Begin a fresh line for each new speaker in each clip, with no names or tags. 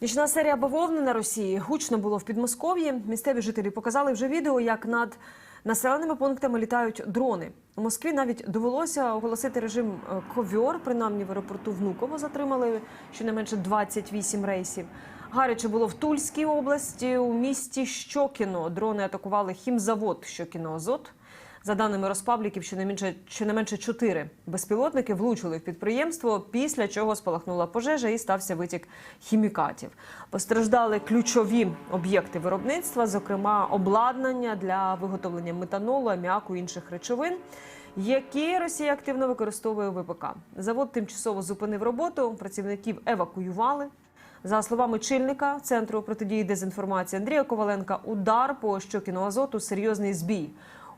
Нічна серія бавовни на Росії гучно було в Підмосков'ї. Місцеві жителі показали вже відео, як над населеними пунктами літають дрони. У Москві навіть довелося оголосити режим е, ковьор. Принаймні в аеропорту Внуково затримали щонайменше 28 рейсів. Гаряче було в Тульській області. У місті Щокіно дрони атакували хімзавод Щокіно Азот. За даними Розпабліків, щонайменше, щонайменше чотири безпілотники влучили в підприємство, після чого спалахнула пожежа і стався витік хімікатів. Постраждали ключові об'єкти виробництва, зокрема обладнання для виготовлення метанолу, аміаку і інших речовин, які Росія активно використовує ВПК. Завод тимчасово зупинив роботу, працівників евакуювали. За словами чільника центру протидії дезінформації Андрія Коваленка, удар по Щокіну Азоту серйозний збій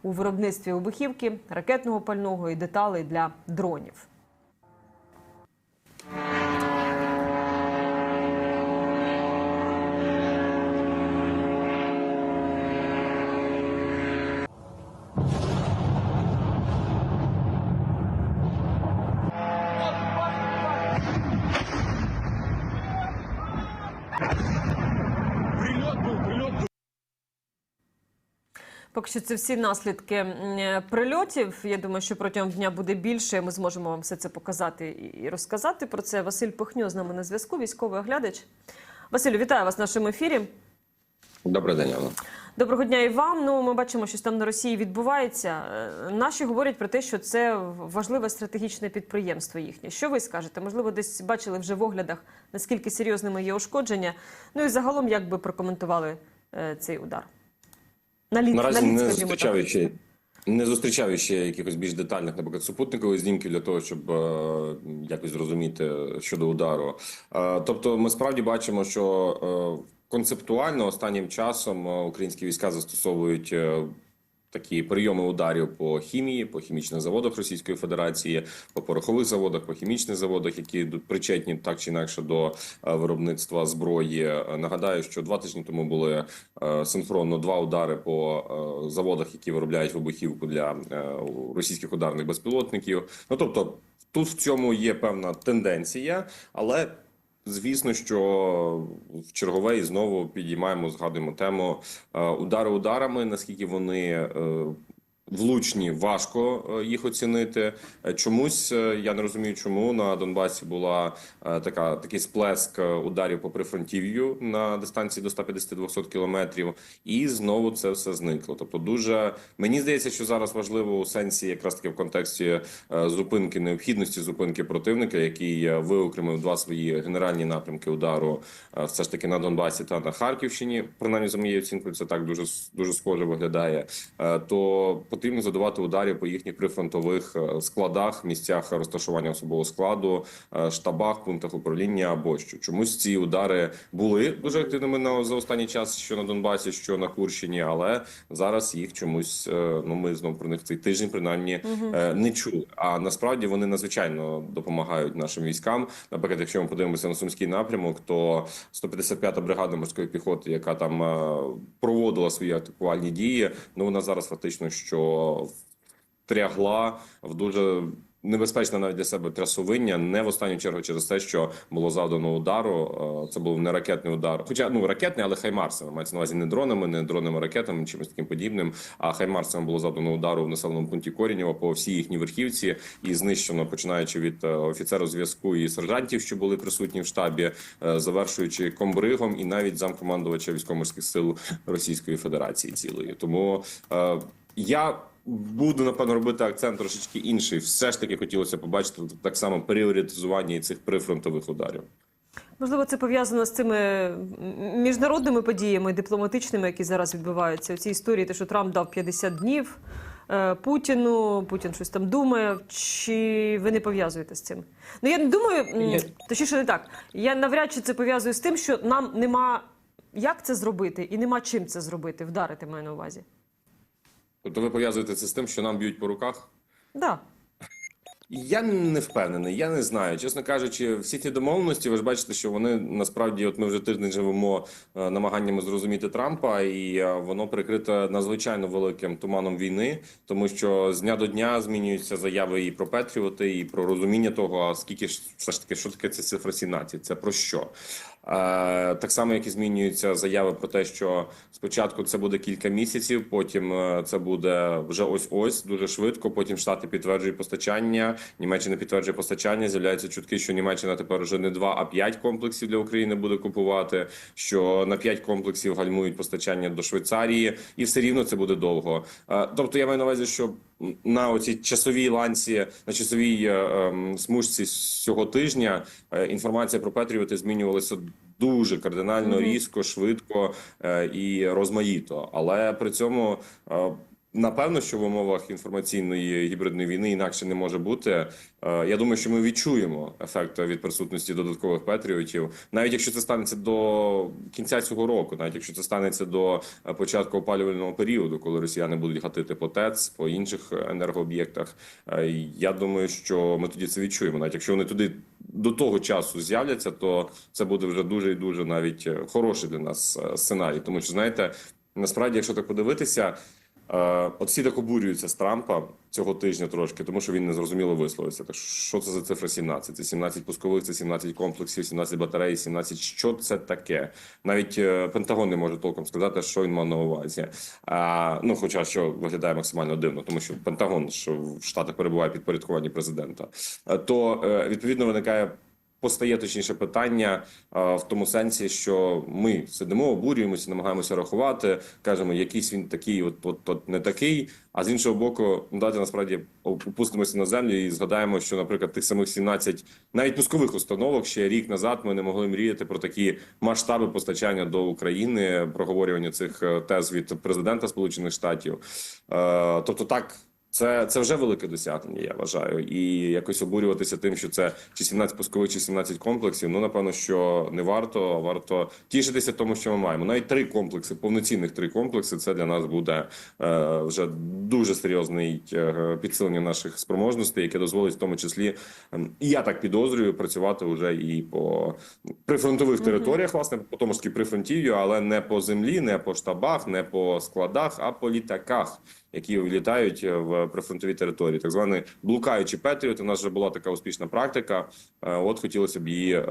у виробництві вибухівки, ракетного пального і деталей для дронів. Поки що це всі наслідки прильотів. Я думаю, що протягом дня буде більше. Ми зможемо вам все це показати і- розказати про це. Василь Пихньо з нами на зв'язку, військовий оглядач. Василю, вітаю вас в нашому ефірі.
День, Анна.
Доброго дня і вам. Ну, ми бачимо, що там на Росії відбувається. Е, Наші говорять про те, що це важливе стратегічне підприємство їхнє. Що ви скажете? Можливо, десь бачили вже в оглядах, наскільки серйозними є ушкодження. Ну і загалом, як би прокоментували е, цей удар? Наліт,
Наразі
наліт,
не зустрічаючи. не зустрічав ще якихось більш детальних, наприклад, супутникових знімків для того, щоб е, якось зрозуміти щодо удару. Е, тобто, ми справді бачимо, що е, концептуально останнім часом е, українські війська застосовують. Такі прийоми ударів по хімії, по хімічних заводах Російської Федерації, по порохових заводах, по хімічних заводах, які причетні так чи інакше до е, виробництва зброї. Е, Нагадаю, що два тижні тому були е, синхронно два удари по заводах, які виробляють вибухівку для російських ударних безпілотників. Ну тобто, тут в цьому є певна тенденція, але. Звісно, що в чергове і знову підіймаємо, згадуємо тему е, удари ударами. Наскільки вони е, влучні, важко е, їх оцінити. Е, Чомусь е, я не розумію, чому на Донбасі була така такий сплеск ударів по прифронтів'ю на дистанції до 150-200 кілометрів, і знову це все зникло. Тобто, дуже мені здається, що зараз важливо у сенсі, якраз таки в контексті зупинки необхідності зупинки противника, який виокремив два свої генеральні напрямки удару, все ж таки на Донбасі та на Харківщині. Принаймні, за моєю оцінкою, це так дуже дуже схоже виглядає. То потрібно задавати ударів по їхніх прифронтових е, складах, місцях розташування особового складу, е, штабах, пунктах управління або що. Чомусь ці удари були дуже активними на за останній час, що на Донбасі, що на Курщині, але зараз їх чомусь е, ну ми знову про них цей тиждень принаймні е, не чули. А насправді вони надзвичайно допомагають нашим військам. Наприклад, якщо ми подивимося на сумський напрямок, то 155-та бригада морської піхоти, яка там проводила свої атакувальні дії, ну вона зараз фактично що трягла в дуже небезпечне навіть для себе трясовиння, не в останню чергу через те, що було завдано удару. Е, Це був не ракетний удар, хоча ну ракетний, але хаймарсами мається на увазі не дронами, не дронами, ракетами, чимось таким подібним. А хаймарсами було завдано удару в населеному пункті Корінєва по всій їхній верхівці і знищено, починаючи від е, офіцерів зв'язку і сержантів, що були присутні в штабі, е, завершуючи комбригом і навіть замкомандувача військово-морських сил Російської Федерації цілої. Тому я буду напевно робити акцент трошечки інший. Все ж таки хотілося побачити так само пріоритизування і цих прифронтових ударів.
Можливо, це пов'язано з цими міжнародними подіями, дипломатичними, які зараз відбуваються. У цій історії, те, що Трамп дав 50 днів е, Путіну, Путін щось там думає. Чи ви не пов'язуєте з цим? Ну я не думаю,
Ні.
точніше не так. Я навряд чи це пов'язую з тим, що нам нема як це зробити, і нема чим це зробити, вдарити маю на увазі.
Тобто ви пов'язуєте це з тим, що нам б'ють по руках?
Да.
Я не впевнений, я не знаю. Чесно кажучи, всі ті домовленості, ви ж бачите, що вони насправді, от ми вже тиждень живемо е, намаганнями зрозуміти Трампа, і е, воно прикрите надзвичайно великим туманом війни, тому що з дня до дня змінюються заяви і про Петріоти, і про розуміння того, а скільки ж все ж таки, що таке це цифра 17, це про що. Е, Так само, як і змінюються заяви про те, що спочатку це буде кілька місяців, потім е, це буде вже ось ось дуже швидко. Потім штати підтверджують постачання. Німеччина підтверджує постачання. З'являються чутки, що Німеччина тепер вже не два, а п'ять комплексів для України буде купувати. Що на п'ять комплексів гальмують постачання до Швейцарії, і все рівно це буде довго. Е, Тобто я маю на увазі, що на оцій часовій ланці, на часовій е, ем, смужці цього тижня е, інформація про Петріоти змінювалася дуже кардинально, різко, швидко е, і розмаїто. Але при цьому е, напевно, що в умовах інформаційної гібридної війни інакше не може бути. Е, Я думаю, що ми відчуємо ефект від присутності додаткових патріотів, навіть якщо це станеться до кінця цього року, навіть якщо це станеться до е, початку опалювального періоду, коли росіяни будуть гатити по ТЕЦ, по інших енергооб'єктах. Е, Я думаю, що ми тоді це відчуємо. Навіть якщо вони туди до того часу з'являться, то це буде вже дуже і дуже навіть хороший для нас сценарій. Тому що знаєте, насправді, якщо так подивитися. Е, От всі так обурюються з Трампа цього тижня трошки, тому що він незрозуміло висловився. Так що це за цифра 17? Це 17 пускових, це 17 комплексів, 17 батарей, 17. Що це таке? Навіть е, Пентагон не може толком сказати, що він мав на увазі. А, ну, хоча що виглядає максимально дивно, тому що Пентагон, що в Штатах перебуває під порядкуванні президента, Е, то відповідно виникає. Постає точніше питання в тому сенсі, що ми сидимо, обурюємося, намагаємося рахувати, кажемо, якийсь він такий, от, от, от не такий. А з іншого боку, ну, давайте насправді опустимося на землю і згадаємо, що, наприклад, тих самих 17 навіть пускових установок ще рік назад ми не могли мріяти про такі масштаби постачання до України, проговорювання цих е, тез від президента Сполучених Штатів. Е, тобто, так. Це, це вже велике досягнення, я вважаю, і якось обурюватися тим, що це чи 17 пускових, чи 17 комплексів. Ну напевно, що не варто. Варто тішитися тому, що ми маємо. Навіть три комплекси, повноцінних три комплекси. Це для нас буде е, вже дуже серйозний е, підсилення наших спроможностей, яке дозволить в тому числі, ем, і я так підозрюю, працювати вже і по прифронтових територіях, власне, по тому ж прифронтів'ю, але не по землі, не по штабах, не по складах, а по літаках які влітають в прифронтові території, так званий блукаючі Петріот. У нас вже була така успішна практика. Е, От хотілося б її е,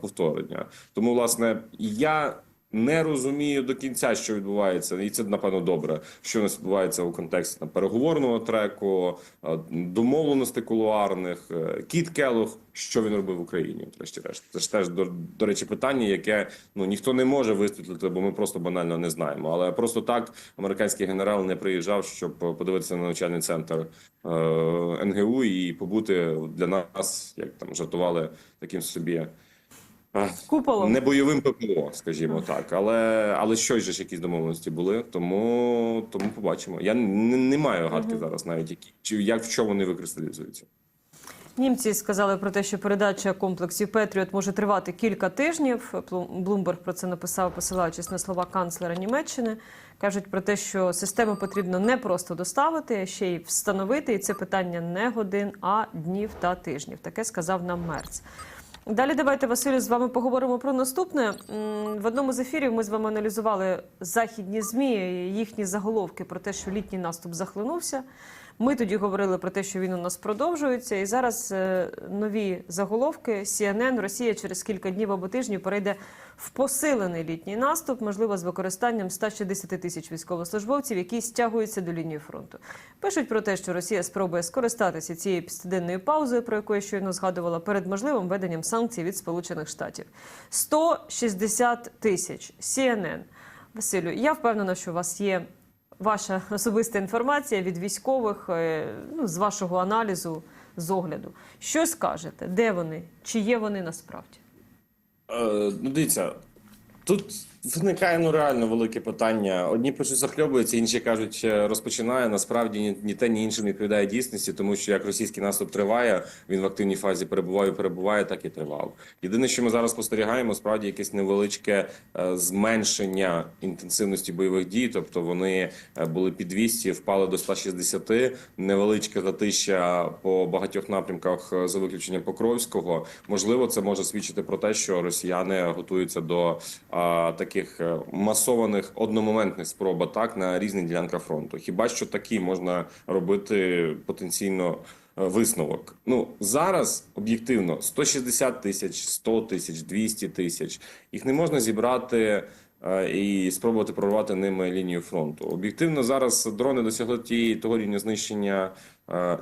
повторення. Тому, власне, я. Не розумію до кінця, що відбувається, і це напевно добре. Що нас відбувається у контексті там, переговорного треку, е, домовленостей кулуарних. Е, Кіт Келох, що він робив в Україні, врешті-решт. Це ж теж до, до речі, питання, яке ну ніхто не може висвітлити, бо ми просто банально не знаємо. Але просто так американський генерал не приїжджав, щоб подивитися на навчальний центр е, НГУ і побути для нас, як там жартували, таким собі. Е,
Куполом.
Не бойовим ППО, скажімо так, але але щось ж якісь домовленості були, тому тому побачимо. Я не, не маю гадки зараз, навіть які чи як в чому вони викристалізуються.
Німці сказали про те, що передача комплексів Петріот може тривати кілька тижнів. Блумберг про це написав, посилаючись на слова канцлера Німеччини. Кажуть про те, що систему потрібно не просто доставити, а ще й встановити. І це питання не годин, а днів та тижнів. Таке сказав нам Мерц. Далі давайте, Василю, з вами поговоримо про наступне. В одному з ефірів ми з вами аналізували західні змі, їхні заголовки про те, що літній наступ захлинувся. Ми тоді говорили про те, що він у нас продовжується, і зараз е, нові заголовки CNN, Росія через кілька днів або тижнів перейде в посилений літній наступ, можливо, з використанням 160 тисяч військовослужбовців, які стягуються до лінії фронту. Пишуть про те, що Росія спробує скористатися цією півстоденною паузою, про яку я щойно згадувала, перед можливим введенням санкцій від Сполучених Штатів. 160 тисяч CNN. Василю, я впевнена, що у вас є ваша особиста інформація від військових, е, ну, з вашого аналізу, з огляду. Що скажете? Де вони? Чи є вони насправді?
Е, ну, дивіться, тут виникає ну реально велике питання. Одні пишуть захльобуються, інші кажуть, е, розпочинає. Насправді ні, ні те, ні інше не відповідає дійсності, тому що як російський наступ триває, він в активній фазі перебуває, перебуває, так і тривав. Єдине, що ми зараз спостерігаємо, справді якесь невеличке е, зменшення інтенсивності бойових дій, тобто вони е, були під 200, впали до 160, невеличке затища по багатьох напрямках е, за виключенням Покровського. Можливо, це може свідчити про те, що росіяни готуються до а, таких е, масованих одномоментних спроб атак на різних ділянках фронту. Хіба що такі можна робити потенційно висновок. Ну зараз об'єктивно 160 тисяч, 100 тисяч, 200 тисяч. Їх не можна зібрати. е, І спробувати прорвати ними лінію фронту. Об'єктивно, зараз дрони досягли тієї того рівня знищення е,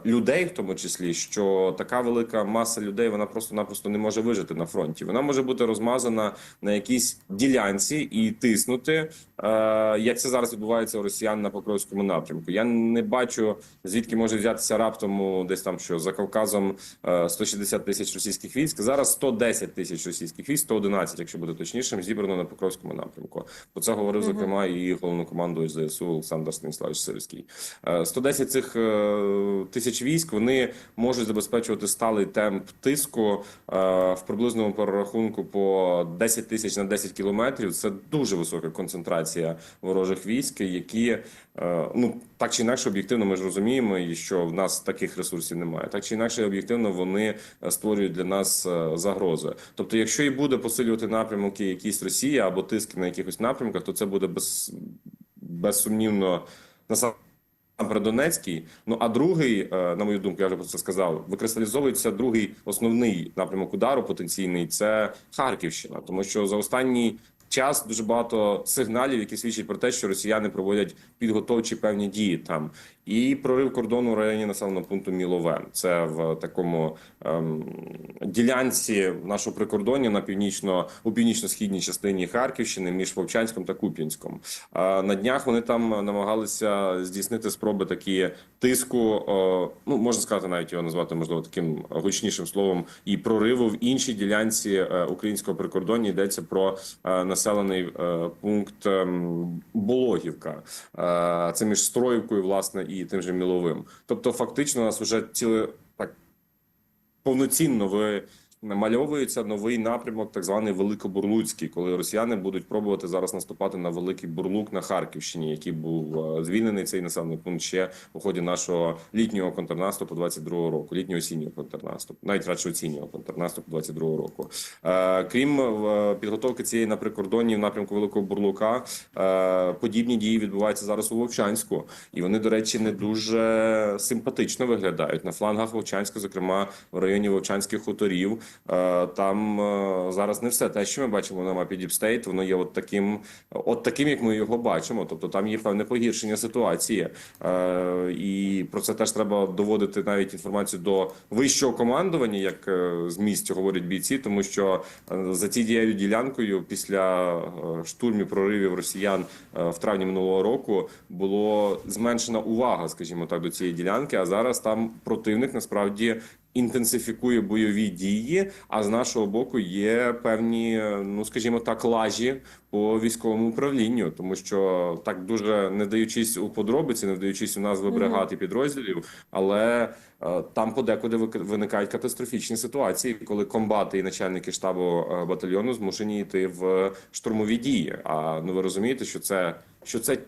людей, в тому числі, що така велика маса людей вона просто-напросто не може вижити на фронті. Вона може бути розмазана на якійсь ділянці і тиснути, е, як це зараз відбувається у росіян на Покровському напрямку. Я не бачу звідки може взятися раптом десь там, що за Кавказом е, 160 тисяч російських військ. Зараз 110 тисяч російських військ, 111, якщо бути точнішим, зібрано на Покровському напрямку. Про це говорив зокрема і головнокомандуючий ЗСУ Олександр Станіславович Сирський. Е, 110 цих е, тисяч військ вони можуть забезпечувати сталий темп тиску е, в приблизному перерахунку по 10 тисяч на 10 кілометрів. Це дуже висока концентрація ворожих військ, які е, ну так чи інакше об'єктивно ми ж розуміємо, і що в нас таких ресурсів немає. Так чи інакше, об'єктивно вони е, створюють для нас загрози. Тобто, якщо і буде посилювати напрямки якісь Росія або тиски на якихось напрямках, то це буде без безсумнівно насамперед Донецький. Ну а другий, е, на мою думку, я вже про це сказав, викристалізовується другий основний напрямок удару потенційний це Харківщина, тому що за останній. Час дуже багато сигналів, які свідчать про те, що росіяни проводять підготовчі певні дії там, і прорив кордону в районі населеного пункту Мілове. Це в такому ем, ділянці нашого прикордоння на північно у північно-східній частині Харківщини між Вовчанськом та Куп'янськом. А на днях вони там намагалися здійснити спроби такі тиску. О, ну можна сказати, навіть його назвати можливо таким гучнішим словом, і прориву в іншій ділянці е, українського прикордоння йдеться про е, населений е, пункт ем, Бологівка. Е, Це між Строївкою, власне, і тим же Міловим. Тобто, фактично, у нас вже ціле так повноцінно ви. Намальовується новий напрямок, так званий Великобурлуцький, коли росіяни будуть пробувати зараз наступати на Великий Бурлук на Харківщині, який був е, звільнений цей населений пункт ще у ході нашого літнього контрнаступу 22-го року, літнього осіннього контрнаступу, навіть радше осіннього контрнаступу 22-го року. Е, крім е, підготовки цієї на прикордонні в напрямку Великого Бурлука, подібні дії відбуваються зараз у Вовчанську, і вони, до речі, не дуже симпатично виглядають на флангах Вовчанська, зокрема в районі Вовчанських хуторів. Е, Там е, зараз не все те, що ми бачимо на мапі State, воно є от таким, от таким, як ми його бачимо. Тобто там є певне погіршення ситуації, Е, і про це теж треба доводити навіть інформацію до вищого командування, як з місць говорять бійці, тому що за цією ділянкою після штурмів проривів росіян в травні минулого року було зменшена увага, скажімо так, до цієї ділянки. А зараз там противник насправді інтенсифікує бойові дії. А з нашого боку є певні, ну скажімо так, лажі по військовому управлінню, тому що так дуже не даючись у подробиці, не вдаючись у назви бригад і підрозділів, але е, там подекуди виникають катастрофічні ситуації, коли комбати і начальники штабу е, батальйону змушені йти в штурмові дії. А ну ви розумієте, що це що це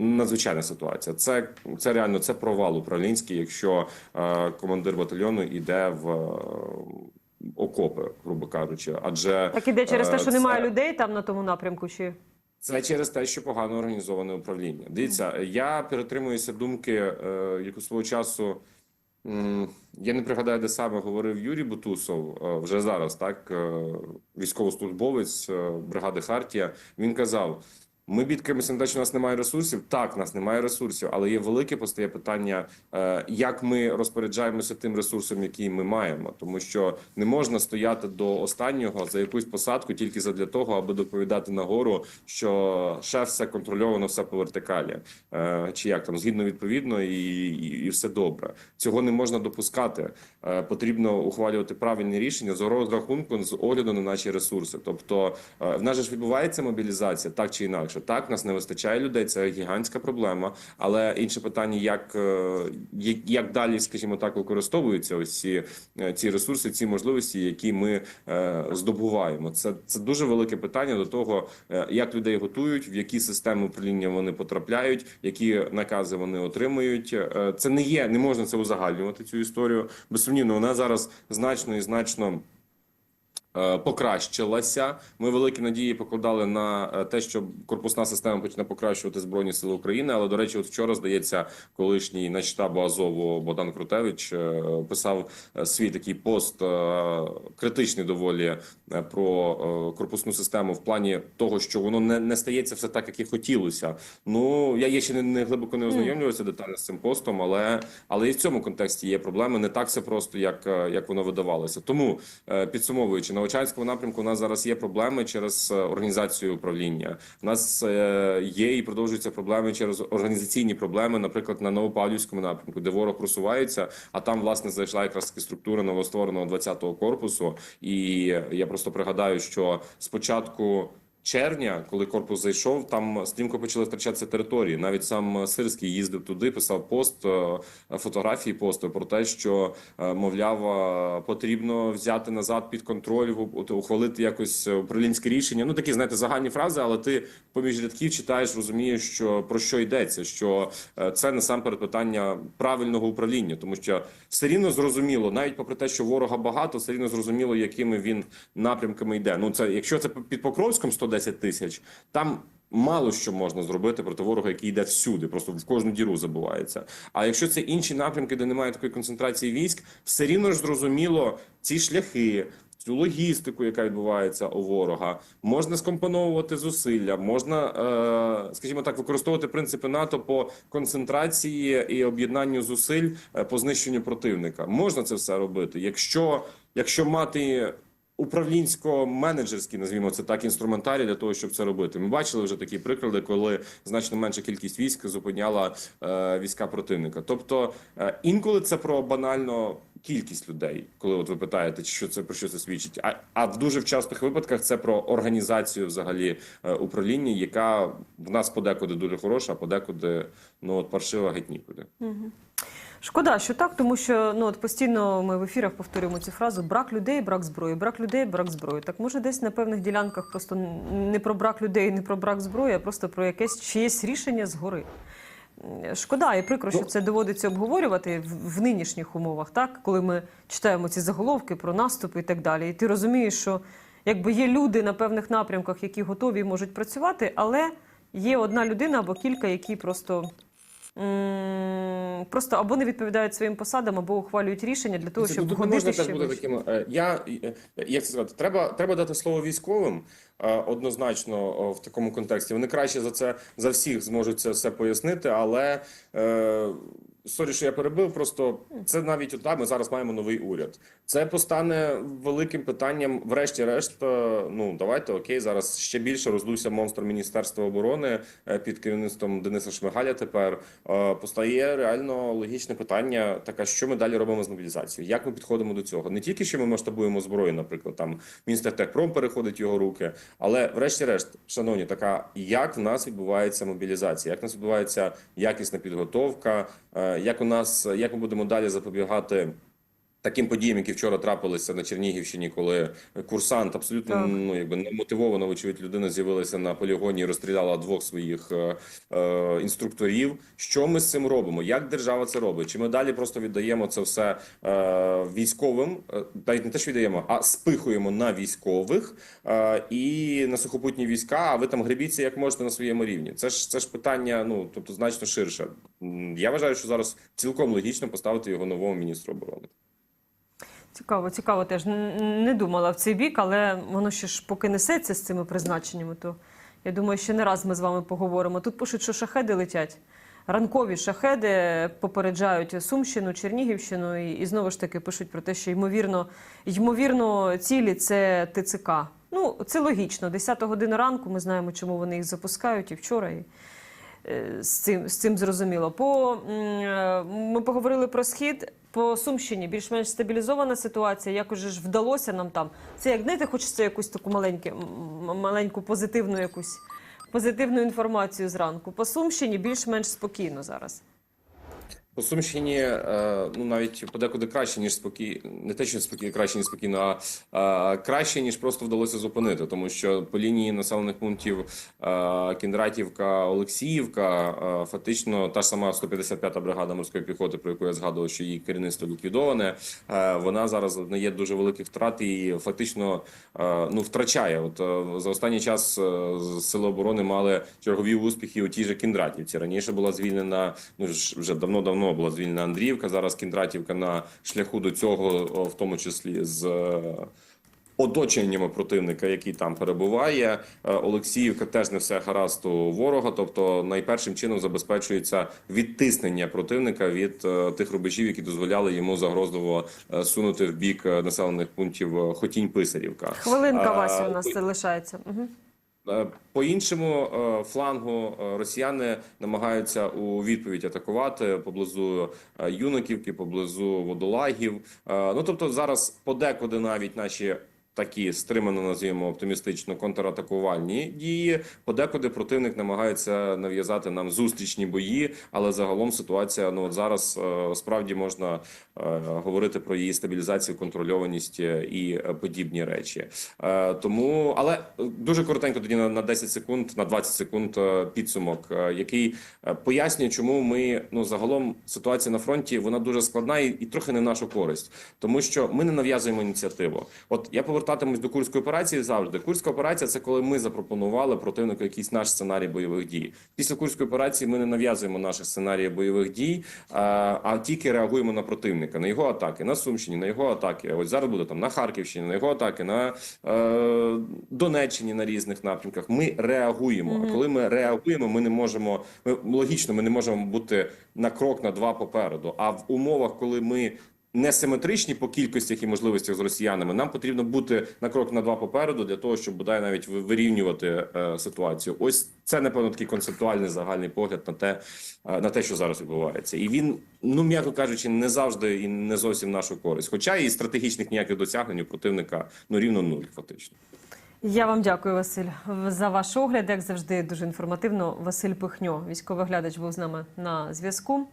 Надзвичайна ситуація. Це, це реально це провал управлінський, якщо е, командир батальйону йде в е, окопи, грубо кажучи. Адже
Так іде через те,
е,
що немає людей там на тому напрямку. Чи
це через те, що погано організоване управління. Дивіться, я перетримуюся думки, е, яку свого часу. Я не пригадаю, де саме говорив Юрій Бутусов е, вже зараз, так військовослужбовець бригади Хартія. Він казав: ми бідкаємося на те, що у нас немає ресурсів. Так, у нас немає ресурсів, але є велике постає питання, е, як ми розпоряджаємося тим ресурсом, який ми маємо, тому що не можна стояти до останнього за якусь посадку тільки задля того, аби доповідати нагору, що шеф все контрольовано, все по вертикалі, Е, чи як там згідно відповідно, і, і, і все добре. Цього не можна допускати. Е, Потрібно ухвалювати правильні рішення з розрахунку з огляду на наші ресурси. Тобто в нас ж відбувається мобілізація, так чи інакше. Так, нас не вистачає людей, це гігантська проблема. Але інше питання, як, е, як, далі, скажімо так, використовуються ось ці, е, ці ресурси, ці можливості, які ми е, здобуваємо. Це, це дуже велике питання до того, е, як людей готують, в які системи управління вони потрапляють, які накази вони отримують. Це не є, не можна це узагальнювати цю історію. Безсумнівно, вона зараз значно і значно покращилася. Ми великі надії покладали на е, те, що корпусна система почне покращувати збройні сили України. Але до речі, от вчора здається, колишній начштабу Азову Богдан Крутевич е, писав е, свій такий пост е, критичний доволі е, про е, корпусну систему в плані того, що воно не, не стається все так, як і хотілося. Ну я є ще не, не глибоко не ознайомлювався детально з цим постом, але але і в цьому контексті є проблеми. Не так все просто, як, е, як воно видавалося. Тому е, підсумовуючи, на Очанському напрямку у нас зараз є проблеми через е, організацію управління. У нас е, є і продовжуються проблеми через організаційні проблеми, наприклад, на Новопавлівському напрямку, де ворог просувається, а там власне зайшла якраз таки структура новоствореного 20-го корпусу. І я просто пригадаю, що спочатку. Червня, коли корпус зайшов, там стрімко почали втрачатися території. Навіть сам Сирський їздив туди, писав пост, е, фотографії посту про те, що е, мовляв, е, потрібно взяти назад під контроль, ухвалити якось управлінське рішення. Ну такі знаєте загальні фрази, але ти поміж рядків читаєш, розумієш, що про що йдеться. Що це насамперед питання правильного управління, тому що все рівно зрозуміло, навіть попри те, що ворога багато, все рівно зрозуміло, якими він напрямками йде. Ну це якщо це під Покровськом 110 тисяч, там. Мало що можна зробити проти ворога, який йде всюди, просто в кожну діру забувається. А якщо це інші напрямки, де немає такої концентрації військ, все рівно ж зрозуміло ці шляхи, цю логістику, яка відбувається у ворога, можна скомпоновувати зусилля, можна, е, скажімо так, використовувати принципи НАТО по концентрації і об'єднанню зусиль е, по знищенню противника. Можна це все робити, якщо, якщо мати управлінсько-менеджерський, назвімо це так, інструментарій для того, щоб це робити. Ми бачили вже такі приклади, коли значно менша кількість військ зупиняла е, війська противника. Тобто е, інколи це про банально кількість людей, коли от ви питаєте, що це про що це свідчить. А, а в дуже в частих випадках це про організацію взагалі е, управління, яка в нас подекуди дуже хороша, а подекуди ну от паршива геть нікуди.
Шкода, що так, тому що ну от постійно ми в ефірах повторюємо цю фразу: брак людей, брак зброї, брак людей, брак зброї. Так може десь на певних ділянках просто не про брак людей, не про брак зброї, а просто про якесь чиєсь рішення згори. Шкода, і прикро, що
Ну,
це доводиться обговорювати в, в нинішніх умовах, так коли ми читаємо ці заголовки про наступи і так далі. І ти розумієш, що якби є люди на певних напрямках, які готові і можуть працювати, але є одна людина або кілька, які просто. Просто або не відповідають своїм посадам, або ухвалюють рішення для того,
Це
щоб
тут можна
ще
теж бути таким. е, Я е, як це сказати, треба, треба дати слово військовим е, однозначно в такому контексті. Вони краще за це за всіх зможуть це все пояснити, але. Сорі, що я перебив. Просто це навіть от, да, ми зараз маємо новий уряд. Це постане великим питанням. Врешті-решт, е, ну давайте окей, зараз ще більше роздувся монстр Міністерства оборони е, під керівництвом Дениса Шмигаля. Тепер Е, постає реально логічне питання: таке, що ми далі робимо з мобілізацією? Як ми підходимо до цього? Не тільки що ми масштабуємо зброю, наприклад, там міністр Техпром переходить його руки, але врешті-решт, шановні, така як в нас відбувається мобілізація, як в нас відбувається якісна підготовка, як у нас як ми будемо далі запобігати. Таким подіям, які вчора трапилися на Чернігівщині, коли курсант абсолютно
Так.
ну якби немотивовано, вочевидь, людина з'явилася на полігоні і розстріляла двох своїх е, е, інструкторів. Що ми з цим робимо? Як держава це робить? Чи ми далі просто віддаємо це все е, військовим? Е, Навіть не те, що віддаємо, а спихуємо на військових е, і на сухопутні війська. А ви там гребіться як можете на своєму рівні. Це ж це ж питання, ну тобто значно ширше. Я вважаю, що зараз цілком логічно поставити його новому міністру оборони.
Цікаво, цікаво теж. Не думала в цей бік, але воно ще ж поки несеться з цими призначеннями, то я думаю, ще не раз ми з вами поговоримо. Тут пишуть, що шахеди летять. Ранкові шахеди попереджають Сумщину, Чернігівщину, і, і знову ж таки пишуть про те, що ймовірно, ймовірно, цілі це ТЦК. Ну, це логічно. 10 година ранку ми знаємо, чому вони їх запускають і вчора. І з цим, з цим зрозуміло. По, е, ми поговорили про схід. По Сумщині більш-менш стабілізована ситуація. Як уже ж вдалося нам там? Це як знаєте, хочеться якусь таку маленьку, маленьку позитивну якусь позитивну інформацію зранку. По Сумщині більш-менш спокійно зараз.
По Сумщині, е, ну навіть подекуди краще, ніж спокій, не те, що спокій, краще, ніж спокійно, а краще, ніж просто вдалося зупинити, тому що по лінії населених пунктів е, Кіндратівка, Олексіївка, е, фактично та ж сама 155-та бригада морської піхоти, про яку я згадував, що її керівництво ліквідоване, вона зараз зазнає дуже великих втрат і фактично ну втрачає. От за останній час сили оборони мали чергові успіхи у тій же Кіндратівці. Раніше була звільнена, ну вже давно-давно була звільнена Андріївка. Зараз Кіндратівка на шляху до цього, в тому числі з. е, Оточеннями противника, який там перебуває, Е, Олексіївка теж не все гаразд у ворога. Тобто, найпершим чином забезпечується відтиснення противника від е, тих рубежів, які дозволяли йому загрозливо сунути в бік населених пунктів е, Хотінь-Писарівка.
Хвилинка
А,
Вася у нас залишається. Угу.
Е, По іншому е, флангу е, росіяни намагаються у відповідь атакувати поблизу Юнаківки, поблизу водолагів. Ну тобто зараз подекуди навіть наші. Такі стримано називаємо оптимістично контратакувальні дії. Подекуди противник намагається нав'язати нам зустрічні бої, але загалом ситуація ну от зараз е, справді можна е, говорити про її стабілізацію, контрольованість е, і подібні речі. Тому, але дуже коротенько тоді на, на 10 секунд, на 20 секунд підсумок, який пояснює, чому ми ну загалом ситуація на фронті вона дуже складна і, і трохи не в нашу користь, тому що ми не нав'язуємо ініціативу. От я повертатимусь до курської операції завжди. Курська операція це коли ми запропонували противнику якийсь наш сценарій бойових дій. Після курської операції ми не нав'язуємо наші сценарії бойових дій, а, тільки реагуємо на противника, на його атаки, на Сумщині, на його атаки. Ось зараз буде там на Харківщині, на його атаки, на е, Донеччині на різних напрямках. Ми реагуємо. А коли ми реагуємо, ми не можемо. Ми логічно, ми не можемо бути на крок на два попереду. А в умовах, коли ми несиметричні по кількостях і можливостях з росіянами, нам потрібно бути на крок на два попереду для того, щоб бодай навіть вирівнювати е, ситуацію. Ось це напевно такий концептуальний загальний погляд на те, е, на те, що зараз відбувається, і він, ну м'яко кажучи, не завжди і не зовсім нашу користь. Хоча і стратегічних ніяких досягнень у противника ну рівно нуль, фактично.
Я вам дякую, Василь, за ваш огляд. Як завжди, дуже інформативно. Василь Пихньо, військовий глядач, був з нами на зв'язку.